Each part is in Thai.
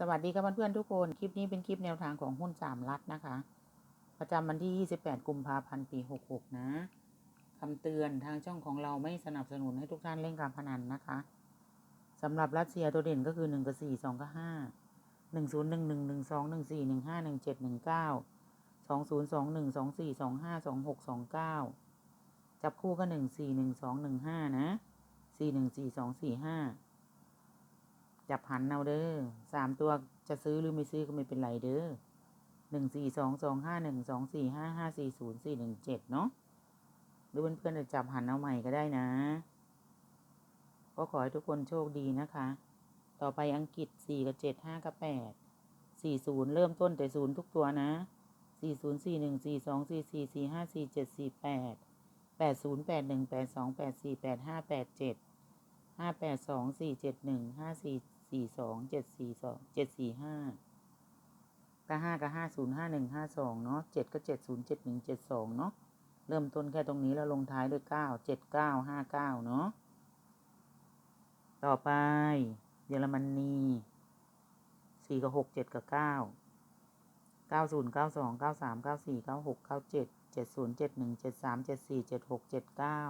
สวัสดีครับเพื่อนๆทุกคน คลิปนี้เป็นคลิปแนวทางของหุ้นสามรัฐนะคะ ประจำวันที่ 28 กุมภาพันธ์ ปี 66 นะคำเตือนทางช่องของเราไม่สนับสนุนให้ทุกท่านเล่นการพนันนะคะสำหรับรัสเซียตัวเด่นก็คือ 1 กับ 4 2 กับ 5 1 0 1 1 1 2 1 4 1 5 1 7 1 9 2 0 2 1 2 4 2 5 2 6 2 9 จับคู่ก็ 1 4 1 2 1 5 นะ 4 1 4 2 4 5 จับหันเอาเด้อสามตัวจะซื้อหรือไม่ซื้อก็ไม่เป็นไรเด้อหนึ่งสี่สองสองห้าหนึ่งสองสี่ห้าห้าสี่ศูนย์สี่หนึ่งเจ็ดเนาะหรือเพื่อนๆจะจับหันเอาใหม่ก็ได้นะ ก็ขอให้ทุกคนโชคดีนะคะ ต่อไปอังกฤษสี่กับเจ็ดห้ากับแปดสี่ศูนย์เริ่มต้นแต่ศูนย์ทุกตัวนะสี่ศูนย์สี่หนึ่งสี่สองสี่สี่สี่ห้าสี่เจ็ดสี่แปดแปดศูนย์แปดหนึ่งแปดสองแปดสี่แปดห้าแปดเจ็ดห้าแปดสองสี่เจ็ดหนึ่งห้าสี่ สี่สองเจ็ดสี่สองเจ็ดสี่ห้าก็ห้าก็ห้าศูนย์ห้าหนึ่งห้าสองเนาะเจ็ดก็เจ็ดศูนย์เจ็ดหนึ่งเจ็ดสองเนาะเริ่มต้นแค่ตรงนี้แล้วลงท้ายด้วยเก้าเจ็ดเก้าห้าเก้าเนาะต่อไป เยอรมนีสี่กับหกเจ็ดกับเก้าเก้าศูนย์เก้าสองเก้าสามเก้าสี่เก้าหกเก้าเจ็ดเจ็ดศูนย์เจ็ดหนึ่งเจ็ดสามเจ็ดสี่เจ็ดหกเจ็ดเก้า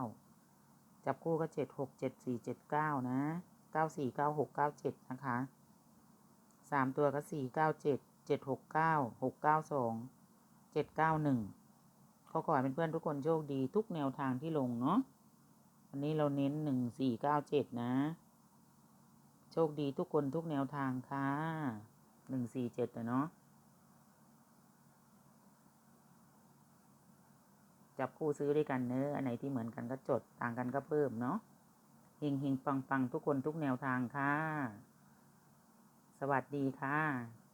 จับคู่ก็เจ็ดหกเจ็ดสี่เจ็ดเก้านะ เก้าสี่เก้าหกเก้าเจ็ดนะคะสามตัวก็สี่เก้าเจ็ดเจ็ดหกเก้าหกเก้าสองเจ็ดเก้าหนึ่งเขาขอให้เพื่อนๆทุกคนโชคดีทุกแนวทางที่ลงเนาะวันนี้เราเน้นหนึ่งสี่เก้าเจ็ดนะ โชคดีทุกคนทุกแนวทางค่ะหนึ่งสี่เจ็ดเนาะจับคู่ซื้อด้วยกันเนอะอันไหนที่เหมือนกันก็จดต่างกันก็เพิ่มเนาะ เฮงเฮงปังปังทุกคนทุกแนวทางค่ะ สวัสดีค่ะ